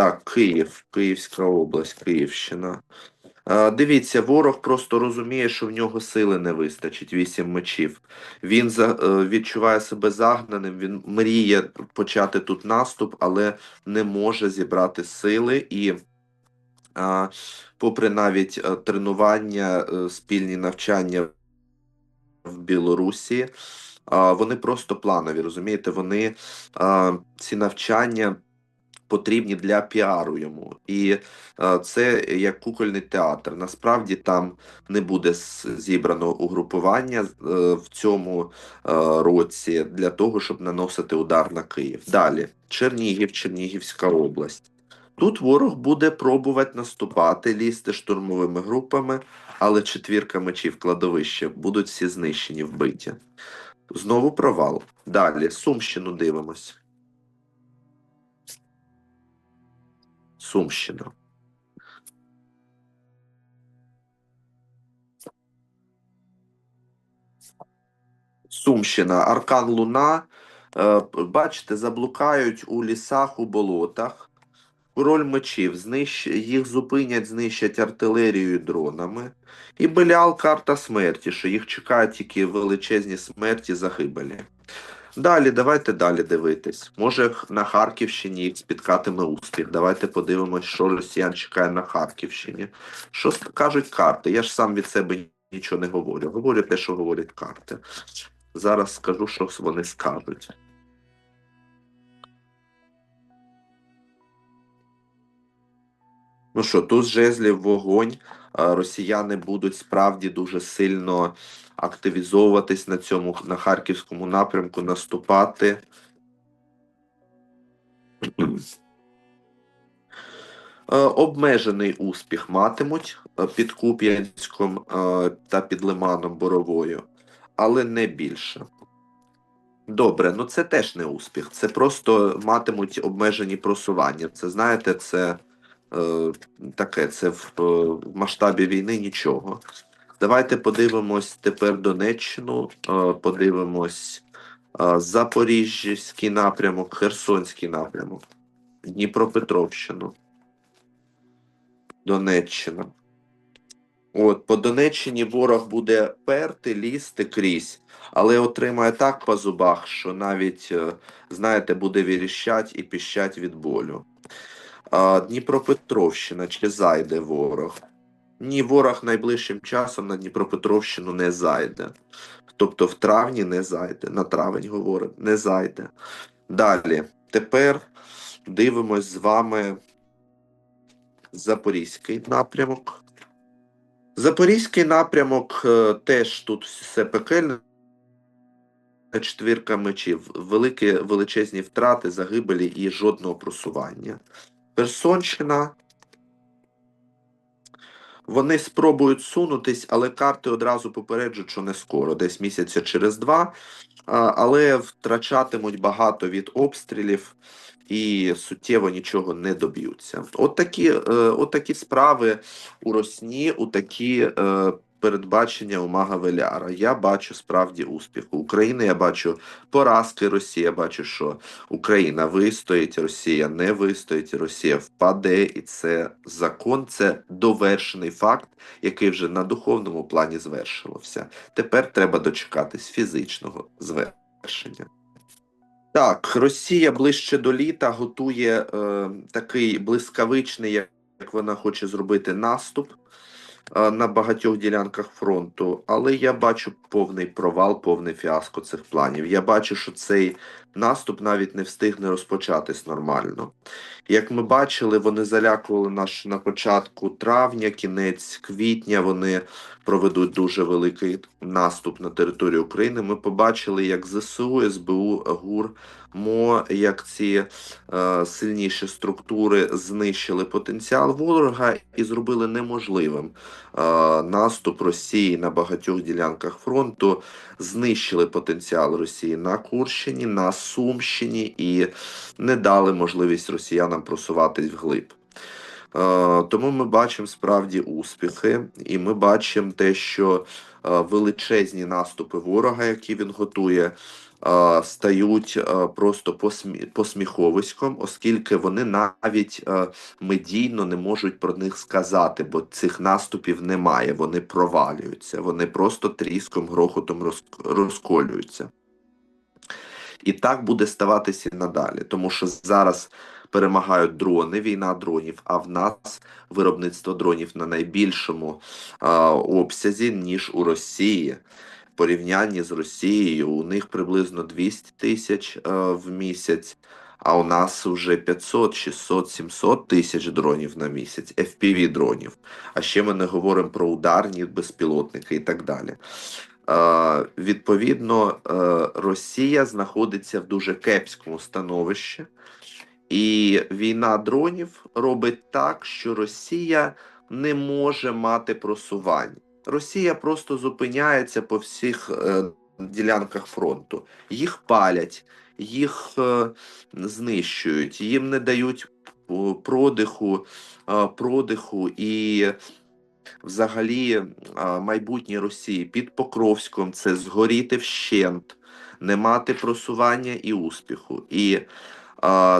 Так, Київ, Київська область, Київщина. Дивіться, ворог просто розуміє, що в нього сили не вистачить, вісім мечів. Він за, е, відчуває себе загнаним, він мріє почати тут наступ, але не може зібрати сили і. А, попри навіть е, тренування, е, спільні навчання в Білорусі, а, вони просто планові, розумієте? Вони а, ці навчання потрібні для піару йому. І е, це як кукольний театр. Насправді там не буде зібрано угрупування е, в цьому е, році для того, щоб наносити удар на Київ. Далі Чернігів, Чернігівська область. Тут ворог буде пробувати наступати, лізти штурмовими групами, але четвірка мечів кладовище будуть всі знищені, вбиті. Знову провал. Далі Сумщину дивимось. Сумщина. Сумщина, Аркан Луна. Е, Бачите, заблукають у лісах, у болотах. Король мечів. Знищ... Їх зупинять, знищать артилерією дронами. І Беліал карта смерті, що їх чекають тільки величезні смерті загибелі. Далі, давайте далі дивитись. Може, на Харківщині їх спіткатиме успіх. Давайте подивимось, що росіян чекає на Харківщині. Що кажуть карти? Я ж сам від себе нічого не говорю. Говорю те, що говорять карти. Зараз скажу, що вони скажуть. Ну що, тут жезлів вогонь. Росіяни будуть справді дуже сильно активізовуватись на цьому на харківському напрямку, наступати. Е, Обмежений успіх матимуть е, під Куп'янськом е, та під Лиманом Боровою, але не більше. Добре, ну це теж не успіх. Це просто матимуть обмежені просування. Це знаєте, це е, таке, це в, в масштабі війни нічого. Давайте подивимось тепер Донеччину, е, подивимось е, Запоріжжя напрямок, Херсонський напрямок, Дніпропетровщину, Донеччина. От, по Донеччині ворог буде перти, лізти крізь, але отримає так по зубах, що навіть, е, знаєте, буде віріщать і піщать від болю. Дніпропетровщина, чи зайде ворог? Ні, ворог найближчим часом на Дніпропетровщину не зайде. Тобто в травні не зайде. На травень говорить, не зайде. Далі. Тепер дивимось з вами Запорізький напрямок. Запорізький напрямок е, теж тут все пекельне. Четвірка мечів, великі величезні втрати, загибелі і жодного просування. Херсонщина. Вони спробують сунутись, але карти одразу попереджують, що не скоро, десь місяця через два. Але втрачатимуть багато від обстрілів і суттєво нічого не доб'ються. От такі, е, от такі справи у Росні, у такі е, передбачення у Мага Веляра. Я бачу справді успіх. України я бачу поразки Росії. Я бачу, що Україна вистоїть, Росія не вистоїть, Росія впаде, і це закон, це довершений факт, який вже на духовному плані звершився. Тепер треба дочекатись фізичного звершення. Так, Росія ближче до літа готує е, такий блискавичний, як вона хоче зробити наступ на багатьох ділянках фронту, але я бачу повний провал, повний фіаско цих планів. Я бачу, що цей наступ навіть не встигне розпочатись нормально. Як ми бачили, вони залякували нас на початку травня, кінець квітня. Вони проведуть дуже великий наступ на територію України. Ми побачили, як ЗСУ, СБУ, ГУР, МО, як ці е, сильніші структури знищили потенціал ворога і зробили неможливим е, наступ Росії на багатьох ділянках фронту, знищили потенціал Росії на Курщині, на Сумщині і не дали можливість росіянам просуватись вглиб. Е, Тому ми бачимо справді успіхи, і ми бачимо те, що е, величезні наступи ворога, які він готує, е, стають просто посміховиськом, оскільки вони навіть медійно не можуть про них сказати, бо цих наступів немає, вони провалюються, вони просто тріском, грохотом розколюються. І так буде ставатися і надалі, тому що зараз перемагають дрони, війна дронів, а в нас виробництво дронів на найбільшому а, обсязі, ніж у Росії. В порівнянні з Росією у них приблизно 200 тисяч е, в місяць, а у нас вже 500, 600, 700 тисяч дронів на місяць, FPV дронів. А ще ми не говоримо про ударні безпілотники і так далі. Відповідно, е, Росія знаходиться в дуже кепському становищі, і війна дронів робить так, що Росія не може мати просування. Росія просто зупиняється по всіх е, ділянках фронту. Їх палять, їх е, знищують, їм не дають продиху, продиху і взагалі майбутнє Росії під Покровськом це згоріти вщент, не мати просування і успіху. І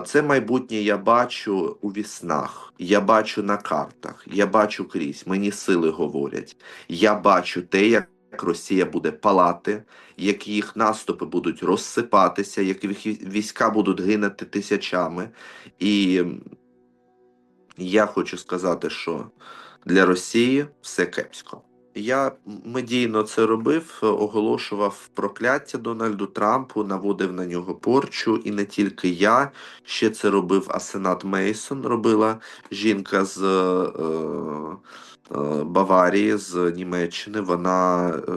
це майбутнє я бачу у віснах, я бачу на картах, я бачу крізь, мені сили говорять. Я бачу те, як Росія буде палати, як їх наступи будуть розсипатися, як їх війська будуть гинути тисячами. І я хочу сказати, що для Росії все кепсько. Я медійно це робив, оголошував прокляття Дональду Трампу, наводив на нього порчу, і не тільки я ще це робив, а Сенат Мейсон робила жінка з е, е, Баварії, з Німеччини. Вона е,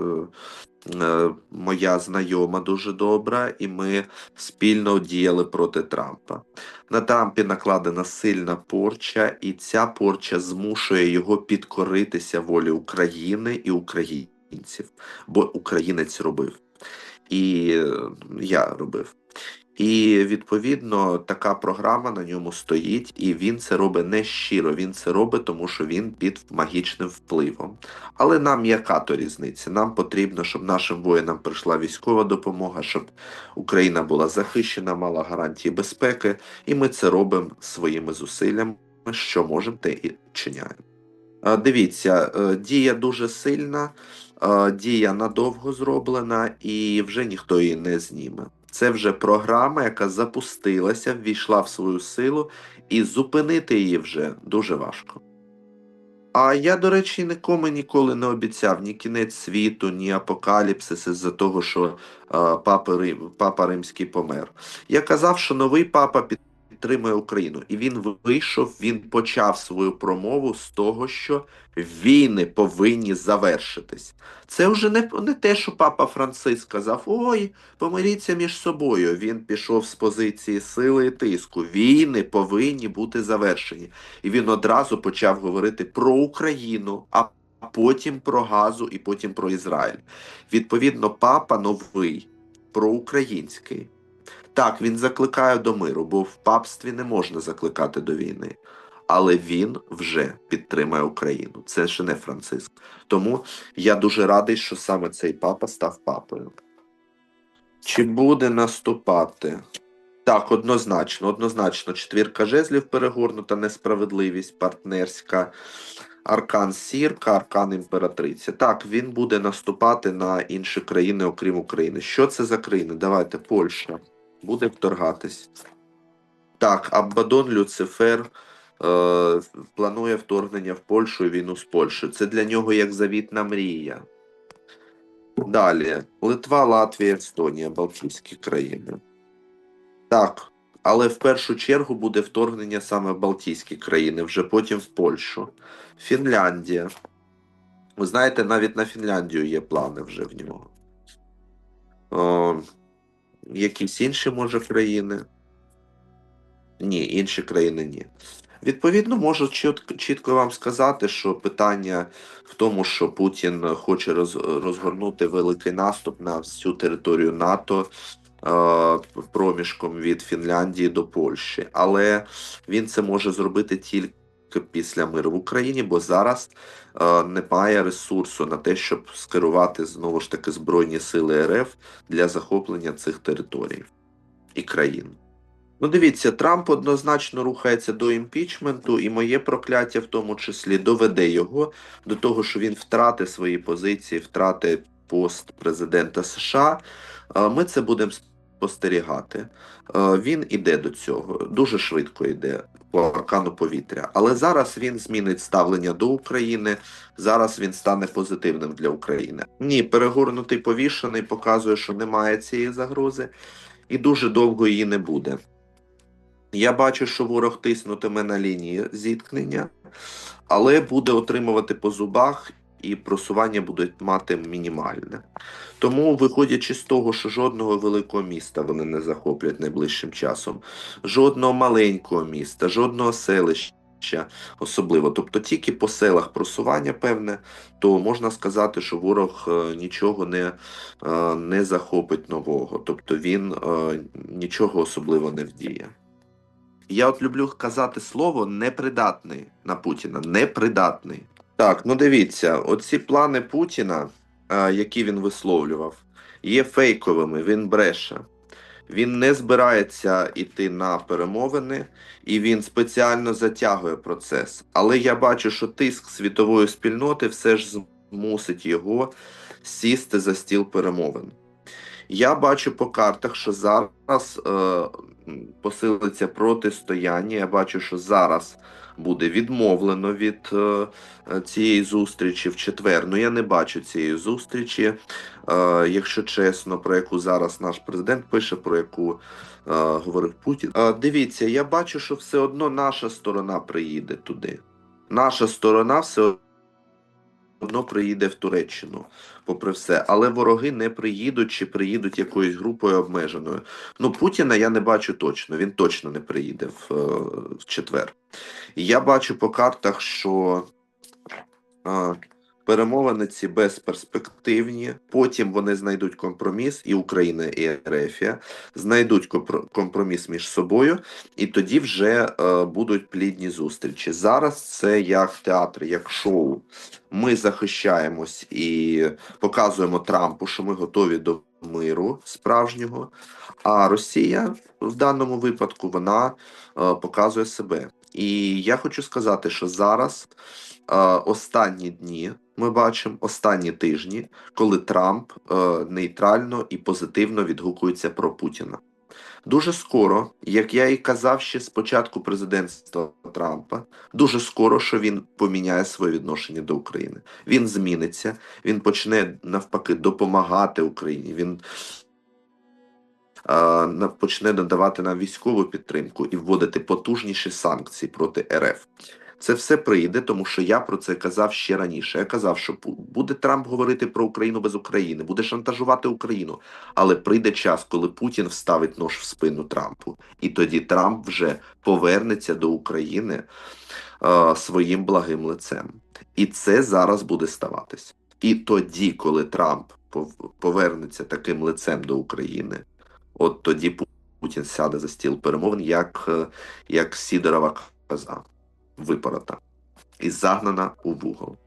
моя знайома дуже добра, і ми спільно діяли проти Трампа. На Трампі накладена сильна порча, і ця порча змушує його підкоритися волі України і українців, бо українець робив. І е, я робив. І відповідно така програма на ньому стоїть, і він це робить не щиро. Він це робить, тому що він під магічним впливом. Але нам яка то різниця? Нам потрібно, щоб нашим воїнам прийшла військова допомога, щоб Україна була захищена, мала гарантії безпеки, і ми це робимо своїми зусиллями, що можемо, те і чиняємо. Дивіться, е, дія дуже сильна, е, дія надовго зроблена, і вже ніхто її не зніме. Це вже програма, яка запустилася, ввійшла в свою силу, і зупинити її вже дуже важко. А я, до речі, нікому ніколи не обіцяв ні кінець світу, ні апокаліпсис із-за того, що е, папа, Рим, папа Римський помер. Я казав, що новий папа підтримує Україну. І він вийшов, він почав свою промову з того, що війни повинні завершитись. Це вже не, не те, що папа Франциск сказав: ой, помиріться між собою. Він пішов з позиції сили і тиску. Війни повинні бути завершені. І він одразу почав говорити про Україну, а потім про Газу і потім про Ізраїль. Відповідно, папа новий, проукраїнський. Так, він закликає до миру, бо в папстві не можна закликати до війни. Але він вже підтримує Україну. Це ще не Франциск. Тому я дуже радий, що саме цей папа став папою. Чи буде наступати? Так, однозначно, однозначно. Четвірка жезлів перегорнута, несправедливість, партнерська, аркан сірка, аркан імператриця. Так, він буде наступати на інші країни, окрім України. Що це за країни? Давайте, Польща буде вторгатись. Так, Аббадон Люцифер е, планує вторгнення в Польщу і війну з Польщею. Це для нього як завітна мрія. Далі. Литва, Латвія, Естонія, Балтійські країни. Так, але в першу чергу буде вторгнення саме в Балтійські країни, вже потім в Польщу. Фінляндія. Ви знаєте, навіть на Фінляндію є плани вже в нього. О, якісь інші, може, країни? Ні, інші країни ні. Відповідно, можу чіт- чітко вам сказати, що питання в тому, що Путін хоче роз- розгорнути великий наступ на всю територію НАТО е, проміжком від Фінляндії до Польщі. Але він це може зробити тільки після миру в Україні, бо зараз е, немає ресурсу на те, щоб скерувати знову ж таки Збройні сили РФ для захоплення цих територій і країн. Ну, дивіться, Трамп однозначно рухається до імпічменту, і моє прокляття в тому числі доведе його до того, що він втратить свої позиції, втратить пост президента США. Е, Ми це будемо спостерігати. Е, Він іде до цього, дуже швидко йде по аркану повітря. Але зараз він змінить ставлення до України. Зараз він стане позитивним для України. Ні, перегорнутий повішений показує, що немає цієї загрози, і дуже довго її не буде. Я бачу, що ворог тиснутиме на лінії зіткнення, але буде отримувати по зубах, і просування буде мати мінімальне. Тому, виходячи з того, що жодного великого міста вони не захоплять найближчим часом, жодного маленького міста, жодного селища особливо, тобто тільки по селах просування певне, то можна сказати, що ворог е, нічого не, е, не захопить нового, тобто він е, нічого особливо не вдіє. Я от люблю казати слово непридатний на Путіна. Непридатний. Так, ну дивіться, оці плани Путіна, які він висловлював, є фейковими, він бреше. Він не збирається йти на перемовини, і він спеціально затягує процес. Але я бачу, що тиск світової спільноти все ж змусить його сісти за стіл перемовин. Я бачу по картах, що зараз е, посилиться протистояння. Я бачу, що зараз буде відмовлено від е, е, цієї зустрічі в четвер. Ну я не бачу цієї зустрічі, е, якщо чесно, про яку зараз наш президент пише, про яку говорив Путін. Дивіться, я бачу, що все одно наша сторона приїде туди. Наша сторона все одно приїде в Туреччину, попри все. Але вороги не приїдуть чи приїдуть якоюсь групою обмеженою. Ну, Путіна я не бачу точно, він точно не приїде в, е, в четвер. Я бачу по картах, що е, перемовини ці безперспективні. Потім вони знайдуть компроміс, і Україна, і Ерефія знайдуть компроміс між собою, і тоді вже е, будуть плідні зустрічі. Зараз це як театр, як шоу. Ми захищаємось і показуємо Трампу, що ми готові до миру справжнього. А Росія в даному випадку вона е, показує себе. І я хочу сказати, що зараз е, останні дні ми бачимо останні тижні, коли Трамп е, нейтрально і позитивно відгукується про Путіна. Дуже скоро, як я і казав ще з початку президентства Трампа, дуже скоро, що він поміняє своє відношення до України. Він зміниться, він почне навпаки допомагати Україні. Він е, почне надавати нам військову підтримку і вводити потужніші санкції проти РФ. Це все прийде, тому що я про це казав ще раніше. Я казав, що буде Трамп говорити про Україну без України, буде шантажувати Україну. Але прийде час, коли Путін вставить нож в спину Трампу, і тоді Трамп вже повернеться до України е, своїм благим лицем. І це зараз буде ставатись. І тоді, коли Трамп повернеться таким лицем до України, от тоді Путін сяде за стіл перемовин, як, е, як Сідорова коза випорота і загнана у вугол.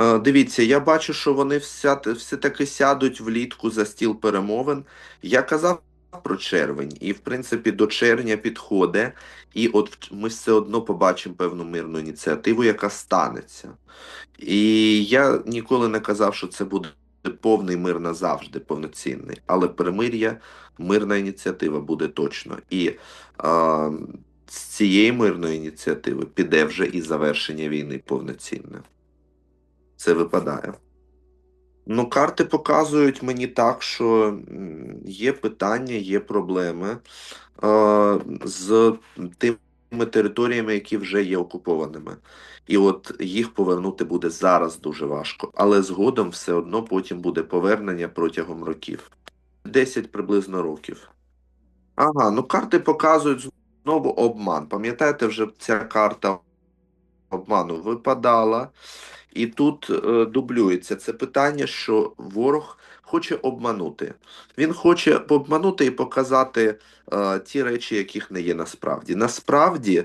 Е, Дивіться, я бачу, що вони все таки сядуть влітку за стіл перемовин. Я казав про червень, і в принципі до червня підходить, і от ми все одно побачимо певну мирну ініціативу, яка станеться. І я ніколи не казав, що це буде повний мир назавжди, повноцінний, але перемир'я, мирна ініціатива буде точно. І а, з цієї мирної ініціативи піде вже і завершення війни повноцінне. Це випадає. Ну, карти показують мені так, що є питання, є проблеми е, з тими територіями, які вже є окупованими. І от їх повернути буде зараз дуже важко. Але згодом все одно потім буде повернення протягом років. 10 приблизно років. Ага, ну карти показують знову обман. Пам'ятаєте, вже ця карта обману випадала. І тут е, дублюється це питання, що ворог хоче обманути. Він хоче обманути і показати е, ті речі, яких не є насправді. Насправді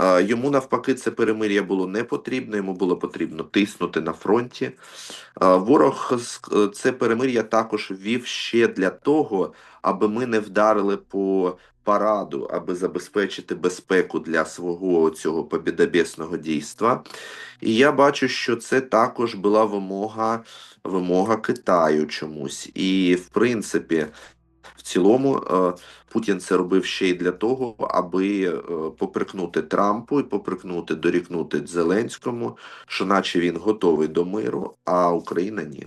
е, йому навпаки це перемир'я було не потрібно. Йому було потрібно тиснути на фронті. Е, ворог е, це перемир'я також ввів ще для того, аби ми не вдарили по параду, аби забезпечити безпеку для свого цього побідобєсного дійства. І я бачу, що це також була вимога, вимога Китаю чомусь. І в принципі, в цілому, е, Путін це робив ще й для того, аби е, поприкнути Трампу і поприкнути, дорікнути Зеленському, що наче він готовий до миру, а Україна ні.